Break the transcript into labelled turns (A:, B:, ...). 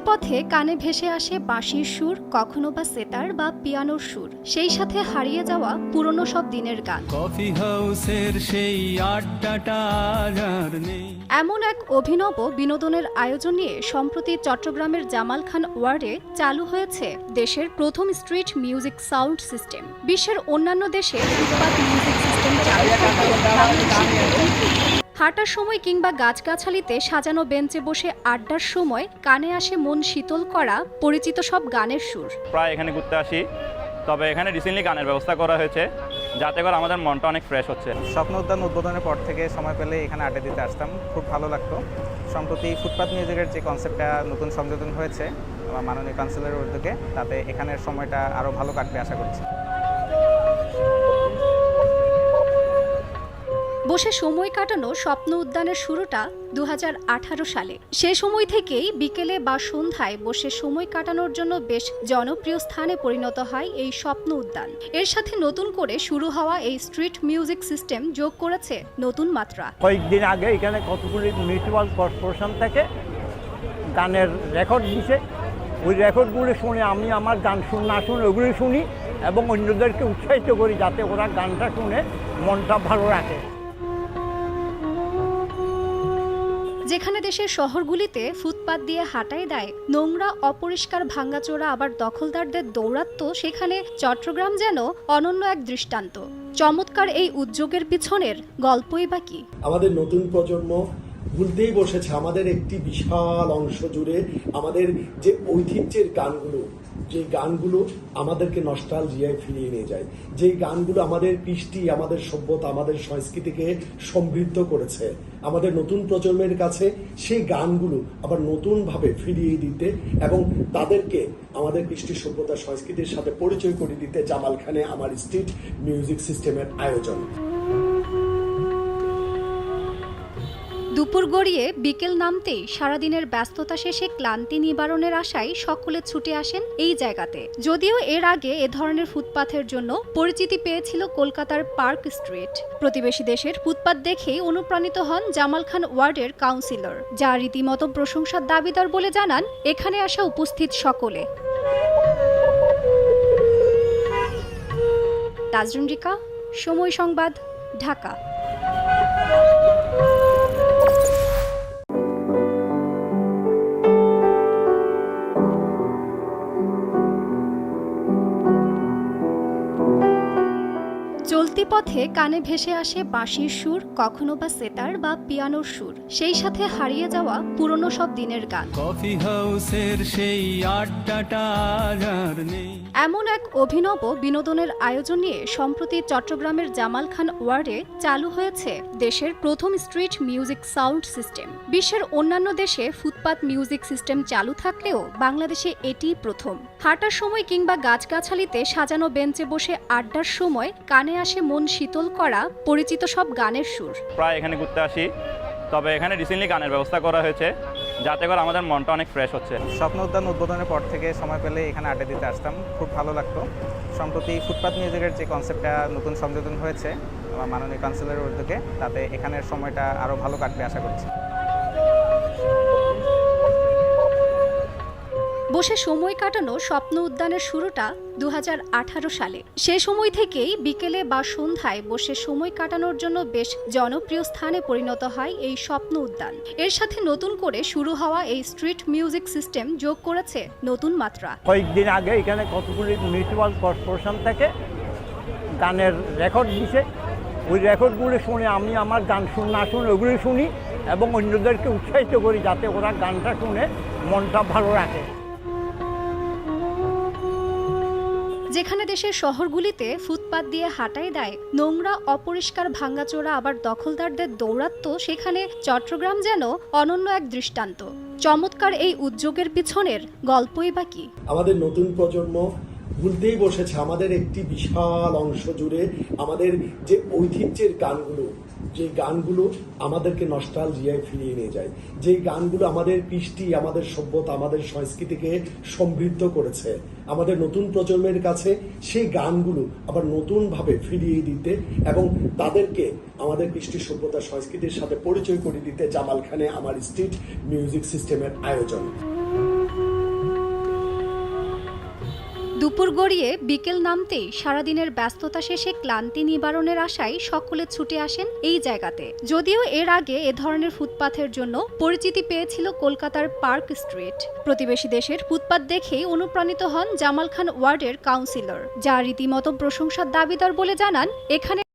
A: চলতি পথে কানে ভেসে আসে বাঁশির সুর কখনো বা সেতার বা পিয়ানোর সুর। সেই সাথে হারিয়ে যাওয়া পুরনো সব দিনের গান।
B: কফি হাউসের সেই আড্ডাটা
A: এমন এক অভিনব বিনোদনের আয়োজন নিয়ে সম্প্রতি চট্টগ্রামের জামাল খান ওয়ার্ডে চালু হয়েছে দেশের প্রথম স্ট্রিট মিউজিক সাউন্ড সিস্টেম। বিশ্বের অন্যান্য দেশে মিউজিক সিস্টেম চালু। হাঁটার সময় কিংবা গাছগাছালিতে সাজানো বেঞ্চে বসে আড্ডার সময় কানে আসে মন শীতল করা পরিচিত সব গানের সুর।
C: প্রায় এখানে ঘুরতে আসি। তবে এখানে রিসেন্টলি গানের ব্যবস্থা করা হয়েছে। যাতে করে আমাদের মনটা অনেক ফ্রেশ হচ্ছে।
D: স্বপ্ন উদ্যান উদ্বোধনের পর থেকে সময় পেলে এখানে আড্ডা দিতে আসতাম। খুব ভালো লাগতো। সম্প্রতি ফুটপাত মিউজিকের যে কনসেপ্টটা নতুন সংযোজন হয়েছে আমার মাননীয় কাউন্সিলের উদ্যোগে তাতে এখানের সময়টা আরও ভালো কাটবে আশা করছি।
A: বসে সময় কাটানো স্বপ্ন উদ্যানের শুরুটা দু হাজার আঠারো সালে। সে সময় থেকেই বিকেলে বা সন্ধ্যায় বসে সময় কাটানোর জন্য বেশ জনপ্রিয় স্থানে পরিণত হয় এই স্বপ্ন উদ্যান। এর সাথে নতুন করে শুরু হওয়া এই স্ট্রিট মিউজিক সিস্টেম যোগ করেছে নতুন মাত্রা।
E: কয়েকদিন আগে এখানে কতগুলি মিউনিসিপাল কর্পোরেশন থেকে, গানের রেকর্ড দিছে। ওই রেকর্ডগুলো শুনে আমি আমার গান শুন, না শুনে, ওগুলি শুনি এবং অন্যদেরকে উৎসাহিত করি যাতে ওরা গানটা শুনে মনটা ভালো রাখে।
A: যেখানে দেশের শহরগুলিতে ফুটপাত দিয়ে হাঁটাই দেয়, নোংরা, অপরিষ্কার ভাঙ্গাচোরা, আবার দখলদারদের দৌরাত্ম্য, সেখানে চট্টগ্রাম যেন অনন্য এক দৃষ্টান্ত। চমৎকার এই উদ্যোগের পিছনের গল্পই বা কি?
F: আমাদের নতুন প্রজন্ম ভুলতেই বসেছে। আমাদের একটি বিশাল অংশ জুড়ে আমাদের যে ঐতিহ্যের গানগুলো যে গানগুলো আমাদেরকে নষ্টাল জিয়ায় ফিরিয়ে নিয়ে যায়, যে গানগুলো আমাদের কৃষ্টি, আমাদের সভ্যতা, আমাদের সংস্কৃতিকে সমৃদ্ধ করেছে, আমাদের নতুন প্রজন্মের কাছে সেই গানগুলো আবার নতুনভাবে ফিরিয়ে দিতে এবং তাদেরকে আমাদের কৃষ্টি, সভ্যতা, সংস্কৃতির সাথে পরিচয় করে দিতে জামাল খানে আমার স্ট্রিট মিউজিক সিস্টেমের আয়োজন।
A: দুপুর গড়িয়ে বিকেল নামতেই সারাদিনের ব্যস্ততা শেষে ক্লান্তি নিবারণের আশায় সকলে ছুটে আসেন এই জায়গাতে। যদিও এর আগে এ ধরনের ফুটপাথের জন্য পরিচিতি পেয়েছিল কলকাতার পার্ক স্ট্রিট। প্রতিবেশী দেশের ফুটপাত দেখেই অনুপ্রাণিত হন জামাল খান ওয়ার্ডের কাউন্সিলর, যা রীতিমতো প্রশংসার দাবিদার বলে জানান এখানে আসা উপস্থিত সকলে। সময় সংবাদ, ঢাকা। চলতি পথে কানে ভেসে আসে বাঁশির সুর কখনো বা সেতার বা পিয়ানোর সুর। সেই সাথে হারিয়ে যাওয়া পুরনো সব দিনের গান।
B: কফি হাউসের সেই আড্ডাটা নেই।
A: এমন এক অভিনব বিনোদনের আয়োজন নিয়ে সম্প্রতি চট্টগ্রামের জামাল খান ওয়ার্ডে চালু হয়েছে দেশের প্রথম স্ট্রিট মিউজিক সাউন্ড সিস্টেম। বিশ্বের অন্যান্য দেশে ফুটপাত মিউজিক সিস্টেম চালু থাকলেও বাংলাদেশে এটিই প্রথম। হাঁটার সময় কিংবা গাছগাছালিতে সাজানো বেঞ্চে বসে আড্ডার সময় কানে আসে মন শীতল করা পরিচিত সব গানের সুর।
C: প্রায় এখানে ঘুরতে আসি। তবে এখানে রিসেন্টলি গানের ব্যবস্থা করা হয়েছে। যাতে করে আমাদের মনটা অনেক ফ্রেশ হচ্ছে।
D: স্বপ্ন উদ্যান উদ্বোধনের পর থেকে সময় পেলে এখানে আড্ডা দিতে আসতাম। খুব ভালো লাগতো। সম্প্রতি ফুটপাথ মিউজিকের যে কনসেপ্টটা নতুন সংযোজন হয়েছে আমার মাননীয় কাউন্সিলের উদ্যোগে তাতে এখানের সময়টা আরও ভালো কাটবে আশা করছি।
A: বসে সময় কাটানো স্বপ্ন উদ্যানের শুরুটা দু হাজার আঠারো সালে। সে সময় থেকেই বিকেলে বা সন্ধ্যায় বসে সময় কাটানোর জন্য বেশ জনপ্রিয় স্থানে পরিণত হয় এই স্বপ্ন উদ্যান। এর সাথে নতুন করে শুরু হওয়া এই স্ট্রিট মিউজিক সিস্টেম যোগ করেছে নতুন মাত্রা।
E: কয়েকদিন আগে এখানে কতগুলি মিউনিসিপাল কর্পোরেশন থেকে, গানের রেকর্ড দিছে। ওই রেকর্ডগুলি শুনে আমি আমার গান শুন না শুনে ওগুলি শুনি এবং অন্যদেরকে উৎসাহিত করি যাতে ওরা গানটা শুনে মনটা ভালো রাখে।
A: যেখানে দেশের শহরগুলিতে ফুটপাত দিয়ে হাঁটাই দেয়, নোংরা, অপরিষ্কার ভাঙ্গাচোরা আবার দখলদারদের দৌরাত্ম্য সেখানে চট্টগ্রাম যেন অনন্য এক দৃষ্টান্ত। চমৎকার এই উদ্যোগের পিছনের গল্পই বা কি?
F: আমাদের নতুন প্রজন্ম ভুলতেই বসেছে। আমাদের একটি বিশাল অংশ জুড়ে আমাদের যে ঐতিহ্যের গানগুলো যে গানগুলো আমাদেরকে নষ্টাল জিয়ায় ফিরিয়ে নিয়ে যায়, যে গানগুলো আমাদের কৃষ্টি, আমাদের সভ্যতা, আমাদের সংস্কৃতিকে সমৃদ্ধ করেছে, আমাদের নতুন প্রজন্মের কাছে সেই গানগুলো আবার নতুনভাবে ফিরিয়ে দিতে এবং তাদেরকে আমাদের কৃষ্টি, সভ্যতা, সংস্কৃতির সাথে পরিচয় করে দিতে জামাল খানে আমার স্ট্রিট মিউজিক সিস্টেমের আয়োজন।
A: দুপুর গড়িয়ে বিকেল নামতেই সারাদিনের ব্যস্ততা শেষে ক্লান্তি নিবারণের আশায় সকলে ছুটে আসেন এই জায়গাতে। যদিও এর আগে এ ধরনের ফুটপাথের জন্য পরিচিতি পেয়েছিল কলকাতার পার্ক স্ট্রিট। প্রতিবেশী দেশের ফুটপাত দেখেই অনুপ্রাণিত হন জামাল খান ওয়ার্ডের কাউন্সিলর, যা রীতিমতো প্রশংসার দাবিদার বলে জানান, এখানে